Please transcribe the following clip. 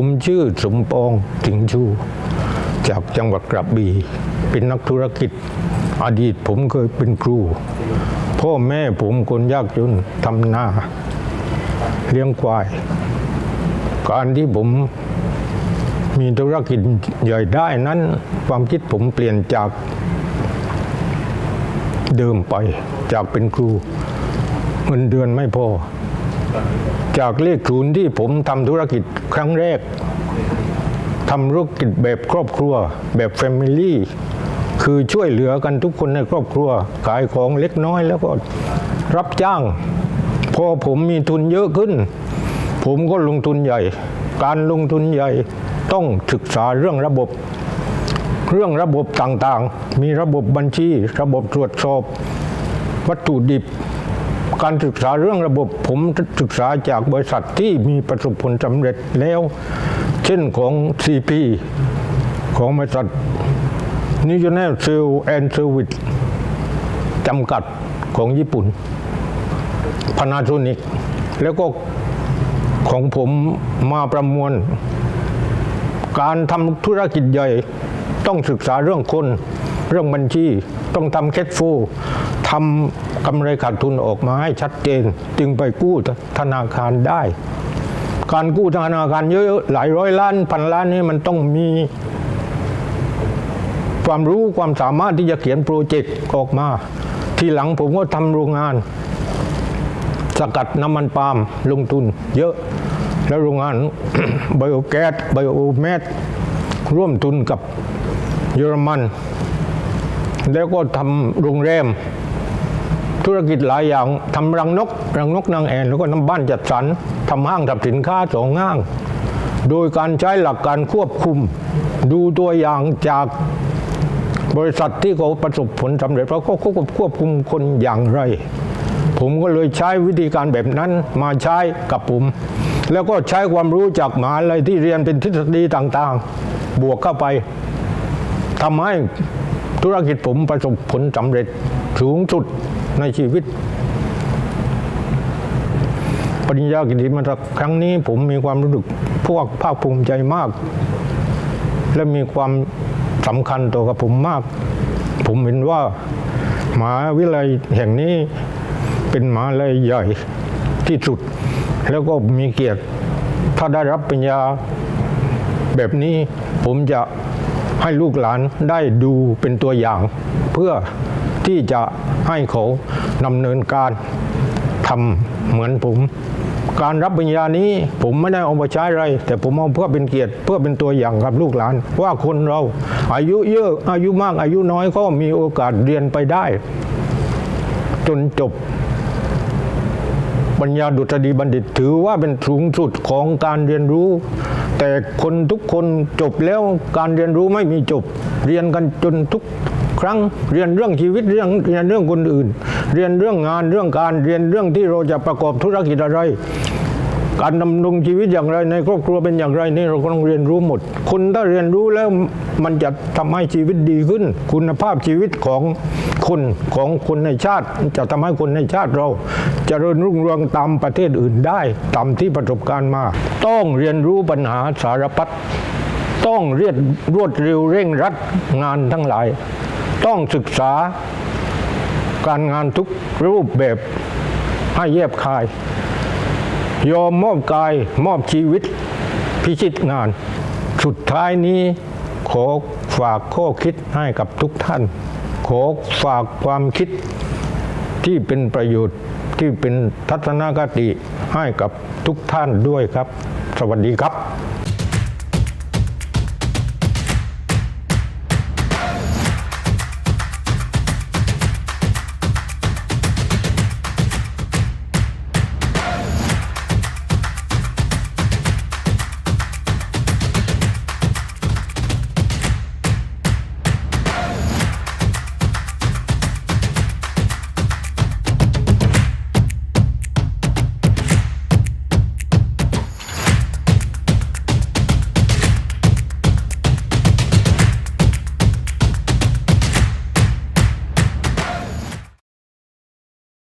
ผมชื่อสมปองสิงชูจากจังหวัดกระบี่เป็นนักธุรกิจ อดีตผมเคยเป็นครู พ่อแม่ผมคนยากจนทำนาเลี้ยงควาย การที่ผมมีธุรกิจใหญ่ได้นั้น ความคิดผมเปลี่ยนจากเดิมไปจากเป็นครูเงินเดือนไม่พอ จากเลขศูนย์ที่ผมทำธุรกิจ ครั้งแรกทำธุรกิจแบบครอบครัว แบบแฟมิลี่คือช่วยเหลือกันทุกคนในครอบครัว ขายของเล็กน้อยแล้วก็รับจ้าง พอผมมีทุนเยอะขึ้น ผมก็ลงทุนใหญ่ การลงทุนใหญ่ต้องศึกษาเรื่องระบบ เรื่องระบบต่างๆ มีระบบบัญชี ระบบตรวจสอบ วัตถุดิบ การศึกษาเรื่องระบบผมศึกษาจากบริษัทที่มีประสบผลสำเร็จแล้ว เช่นของ CP ของบริษัท National Sale and Service จำกัดของญี่ปุ่น Panasonic แล้วก็ของผมมาประมวล การทำธุรกิจใหญ่ต้องศึกษาเรื่องคน เรื่องบัญชีต้องทำแคชโฟทำกำไรขาดทุนออกมาให้ชัดเจน จึงไปกู้ธนาคารได้ การกู้ธนาคารเยอะๆหลายร้อยล้านพันล้านนี่มันต้องมีความรู้ความสามารถที่จะเขียนโปรเจกต์ออกมา ทีหลังผมก็ทำโรงงาน สกัดน้ำมันปาล์มลงทุน เยอะ แล้วโรงงานไบโอแก๊สไบโอแมสร่วมทุนกับเยอรมัน แล้วก็ทำโรงแรม ธุรกิจหลายอย่างทำรังนก รังนกนางแอ่นแล้วก็ทำบ้านจัดสรรทำห้างทำสินค้าสองห้าง โดยการใช้หลักการควบคุม ดูตัวอย่างจากบริษัทที่เขาประสบผลสำเร็จเพราะเขาควบคุมคนอย่างไร ผมก็เลยใช้วิธีการแบบนั้นมาใช้กับผม แล้วก็ใช้ความรู้จากมหาลัยที่เรียนเป็นทฤษฎีต่างๆ บวกเข้าไปทำให้ ธุรกิจผมประสบผลสำเร็จสูงสุดในชีวิต ปริญญากิติมศักดิ์ครั้งนี้ผมมีความรู้สึกพวกภาคภูมิใจมาก และมีความสำคัญต่อกับผมมาก ผมเห็นว่ามหาวิทยาลัยแห่งนี้เป็นมหาวิทยาลัยใหญ่ที่สุด แล้วก็มีเกียรติถ้าได้รับปริญญาแบบนี้ผมจะ ให้ลูกหลานได้ดูเป็นตัวอย่าง เพื่อที่จะให้เขาดำเนินการทำเหมือนผม การรับปริญญานี้ผมไม่ได้เอามาใช้อะไร แต่ผมเอาเพื่อเป็นเกียรติเพื่อเป็นตัวอย่างกับลูกหลาน ว่าคนเราอายุเยอะอายุมากอายุน้อยก็มีโอกาสเรียนไปได้ จนจบปัญญาดุษฎีบัณฑิตถือว่าเป็นสูงสุดของการเรียนรู้ แต่คนทุกคนจบแล้วการเรียนรู้ไม่มีจบ เรียนกันจนทุกครั้งเรียนเรื่องชีวิตเรื่องเรียนเรื่องคนอื่น เรียนเรื่องงานเรื่องการเรียนเรื่องที่เราจะประกอบธุรกิจอะไร การดำรงชีวิตอย่างไรในครอบครัวเป็นอย่างไรนี่เราก็ต้องเรียนรู้หมดคนถ้าเรียนรู้แล้วมันจะทำให้ชีวิตดีขึ้น คุณภาพชีวิตของคนของคนในชาติ จะทำให้คนในชาติเรา เจริญรุ่งเรืองตามประเทศอื่นได้ตามที่ประสบการณ์มา ต้องเรียนรู้ปัญหาสารพัดต้องเรียดรวดเร็วเร่งรัดงานทั้งหลาย ต้องศึกษาการงานทุกรูปแบบให้แยบคาย ยอมมอบกายมอบชีวิตพิชิตงาน สุดท้ายนี้ขอฝากข้อคิดให้กับทุกท่าน ขอฝากความคิดที่เป็นประโยชน์ ที่เป็นทัศนคติให้กับทุกท่านด้วยครับ สวัสดีครับ